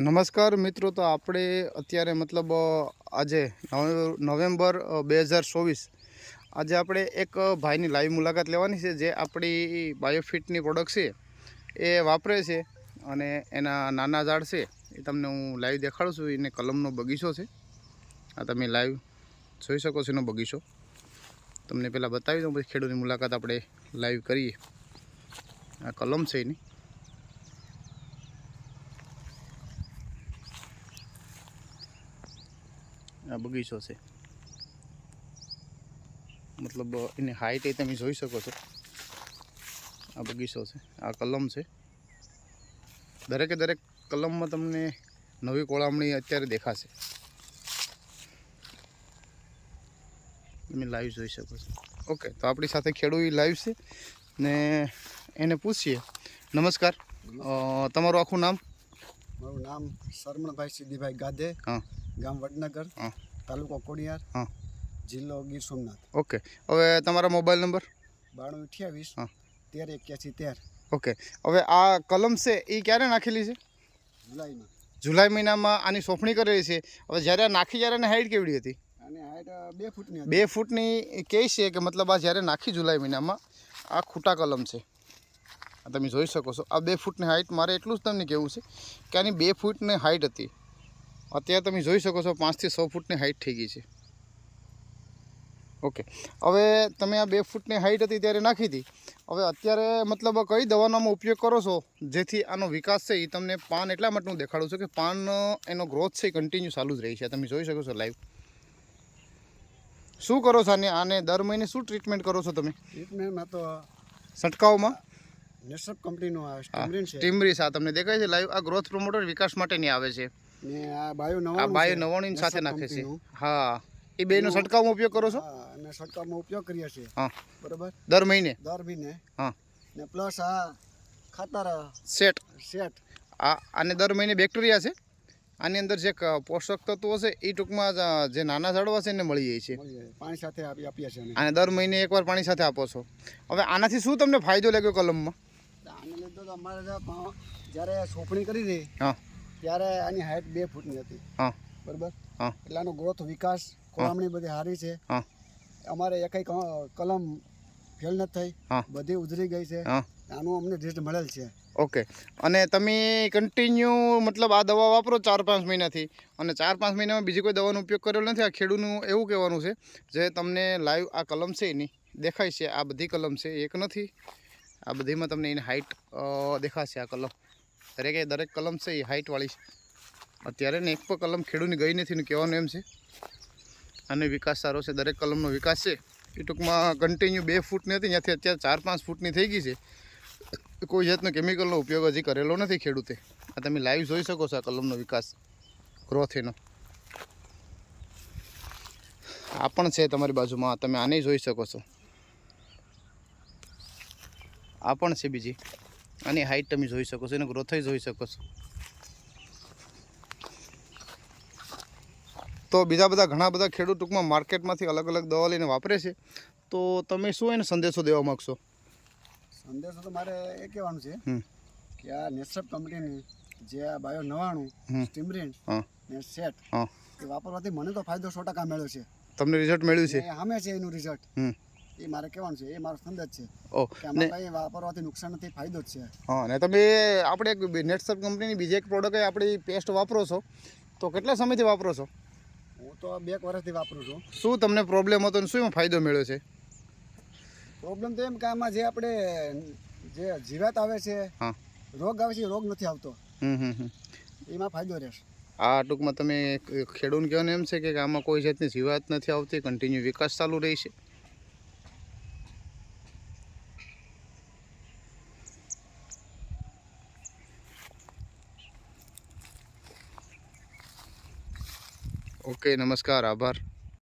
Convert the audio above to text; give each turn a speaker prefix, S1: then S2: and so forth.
S1: નમસ્કાર મિત્રો, તો આપણે અત્યારે મતલબ આજે નવે- નવેમ્બર બે હજાર ચોવીસ, આજે આપણે એક ભાઈની લાઈવ મુલાકાત લેવાની છે, જે આપણી બાયોફિટની પ્રોડક્ટ છે, એ વાપરે છે અને એના નાના ઝાડ છે, એ તમને હું લાઈવ દેખાડું છું, એને કલમનો બગીચો છે. આ તમે લાઈવ જોઈ શકો છો એનો બગીચો. તમને પહેલાં બતાવી દઉં, પછી ખેડૂતની મુલાકાત આપણે લાઈવ કરીએ. આ કલમ છે એની. આ બગીચો છે. મતલબ એની હાઈટ એ તમે જોઈ શકો છો. આ બગીચો છે. આ કલમ છે. દરેકે દરેક કલમમાં તમને નવી કોળામણી અત્યારે દેખાશે. તમે લાઈવ જોઈ શકો છો. ઓકે તો આપણી સાથે ખેડૂત લાઈવ છે ને એને પૂછીએ. નમસ્કાર. તમારું આખું નામ?
S2: મારું નામ શરમણભાઈ સિદ્ધિભાઈ ગાધે.
S1: હા.
S2: ગામ વડનગર
S1: હા.
S2: તાલુકો કોડિયાર
S1: હા.
S2: જિલ્લો ગીર સોમનાથ.
S1: ઓકે. હવે તમારા મોબાઈલ નંબર?
S2: બાણું અઠ્યાવીસ
S1: હા.
S2: તેર એક્યાસી તેર.
S1: ઓકે. હવે આ કલમ છે એ ક્યારે નાખેલી છે?
S2: જુલાઈમાં.
S1: જુલાઈ મહિનામાં આની સોંપણી કરેલી છે. હવે જ્યારે આ નાખી જ્યારે હાઈટ કેવડી હતી?
S2: બે ફૂટની
S1: બે ફૂટની કહે છે કે મતલબ આ જ્યારે નાખી જુલાઈ મહિનામાં આ ખૂટા કલમ છે. આ તમે જોઈ શકો છો. આ બે ફૂટની હાઈટ મારે એટલું જ તમને કહેવું છે કે આની બે ફૂટની હાઈટ હતી. અત્યારે તમે જોઈ શકો છો પાંચથી સો ફૂટની હાઈટ થઈ ગઈ છે. ઓકે હવે તમે આ બે ફૂટની હાઈટ હતી ત્યારે નાખી હતી. હવે અત્યારે મતલબ કઈ દવાનો આમાં ઉપયોગ કરો છો જેથી આનો વિકાસ છે એ તમને પાન એટલા માટે હું દેખાડું છું કે પાન એનો ગ્રોથ છે એ કન્ટિન્યુ ચાલુ જ રહી છે. તમે જોઈ શકો છો લાઈવ શું કરો છો આને? આને દર મહિને શું ટ્રીટમેન્ટ કરો છો તમે?
S2: ટ્રીટમેન્ટમાં તો
S1: છંટકાવમાં?
S2: નેસપ કંપનીનો આ સ્ટીમરીન છે.
S1: સ્ટીમરીસ આ તમને દેખાય છે લાઈવ આ ગ્રોથ પ્રમોટર વિકાસ માટેની આવે છે.
S2: ને આ બાયો
S1: આ
S2: નવાણું
S1: બાયો નવાણું સાથે નાખે છે. હા. એ બેનો છંટકાવમાં ઉપયોગ કરો છો?
S2: હા અને છંટકાવમાં ઉપયોગ કરીએ છીએ.
S1: હા.
S2: બરોબર?
S1: દર મહિને?
S2: દર મહિને.
S1: હા.
S2: ને પ્લસ આ ખાતર
S1: સેટ.
S2: સેટ.
S1: આ અને દર મહિને બેક્ટેરિયા છે. આની અંદર જે પોષક તત્વો છે એ ટૂંકમાં જે નાના ઝાડવા છે એને મળી જાય છે.
S2: પાણી સાથે આપી આપીએ છીએ અને
S1: દર મહિને એકવાર પાણી સાથે આપો છો. હવે આનાથી શું તમને ફાયદો લાગ્યો કલમમાં?
S2: આને લીધો તો અમારે જ્યારે સોંપણી કરી હતી
S1: હા.
S2: ત્યારે આની હાઈટ બે ફૂટની હતી.
S1: હા.
S2: બરાબર?
S1: હા.
S2: એટલે આનો ગ્રોથ વિકાસ કોળામણી બધી સારી છે.
S1: હા.
S2: અમારે એકઈ કલમ ફેલ નથી થઈ.
S1: હા.
S2: બધી ઉધરી ગઈ છે.
S1: હા.
S2: આનું અમને રિઝલ્ટ મળેલ છે.
S1: ઓકે. અને તમે કન્ટિન્યુ મતલબ આ દવા વાપરો ચાર પાંચ મહિનાથી. અને ચાર પાંચ મહિનામાં બીજી કોઈ દવાનો ઉપયોગ કરેલો નથી? આ ખેડૂતનું એવું કહેવાનું છે જે તમને લાઈવ આ કલમ છે એની દેખાય છે. આ બધી કલમ છે. એક નથી. આ બધીમાં તમને એની હાઇટ દેખાશે આ કલમ. દરેકે દરેક કલમ છે એ હાઇટવાળી છે. અત્યારે ને એક પણ કલમ ખેડૂતની ગઈ નથી ને કહેવાનું એમ છે. અને વિકાસ સારો છે. દરેક કલમનો વિકાસ છે. એ ટૂંકમાં કન્ટિન્યુ બે ફૂટની હતી, ત્યાંથી અત્યારે ચાર પાંચ ફૂટની થઈ ગઈ છે. કોઈ જાતનો કેમિકલનો ઉપયોગ હજી કરેલો નથી ખેડૂતે. આ તમે લાઈવ જોઈ શકો છો આ કલમનો વિકાસ. ગ્રોથ એનો. આ પણ છે તમારી બાજુમાં. તમે આને જોઈ શકો છો. આ પણ છે બીજી. આની હાઈટ તમે જોઈ શકો છો એનો ગ્રોથ જોઈ શકો છો. તો બીજા બધા ઘણા બધા ખેડૂત ટૂંકમાં માર્કેટમાંથી અલગ અલગ દવા લઈને વાપરે છે. તો તમે શું એને સંદેશો દેવા માગશો?
S2: સંદેશો તો મારે એ કહેવાનું છે કે આ નેસપ કંપનીની જે આ બાયો નવાણું. સ્ટીમરીન ને સેટ
S1: હા.
S2: એ વાપરવાથી મને તો ફાયદો સો ટકા મળ્યો છે.
S1: તમને રિઝલ્ટ મળ્યું છે?
S2: સામે છે એનું રિઝલ્ટ એ મારે કહેવાનું છે એ મારો સંદેશ છે કે આમાં કંઈ વાપરવાથી નુકસાન નથી ફાયદો જ છે.
S1: હા ને તમે આપણે એક નેટસર કંપનીની બીજી એક પ્રોડક્ટ આપણી પેસ્ટ વાપરો છો તો કેટલા સમયથી વાપરો છો?
S2: હું તો બે એક વર્ષથી વાપરું છું.
S1: શું તમને પ્રોબ્લેમ હતો અને શું ફાયદો મળ્યો છે?
S2: પ્રોબ્લેમ તો એમ કે આમાં જે આપણે જે જીવાત આવે છે
S1: હા.
S2: રોગ આવે છે રોગ નથી આવતો. એમાં ફાયદો રહેશે.
S1: આ ટૂંકમાં તમે ખેડૂત કહેવાનું એમ છે કે આમાં કોઈ જાતની જીવાત નથી આવતી કન્ટિન્યુ વિકાસ ચાલુ રહી છે ઓકે નમસ્કાર આભાર.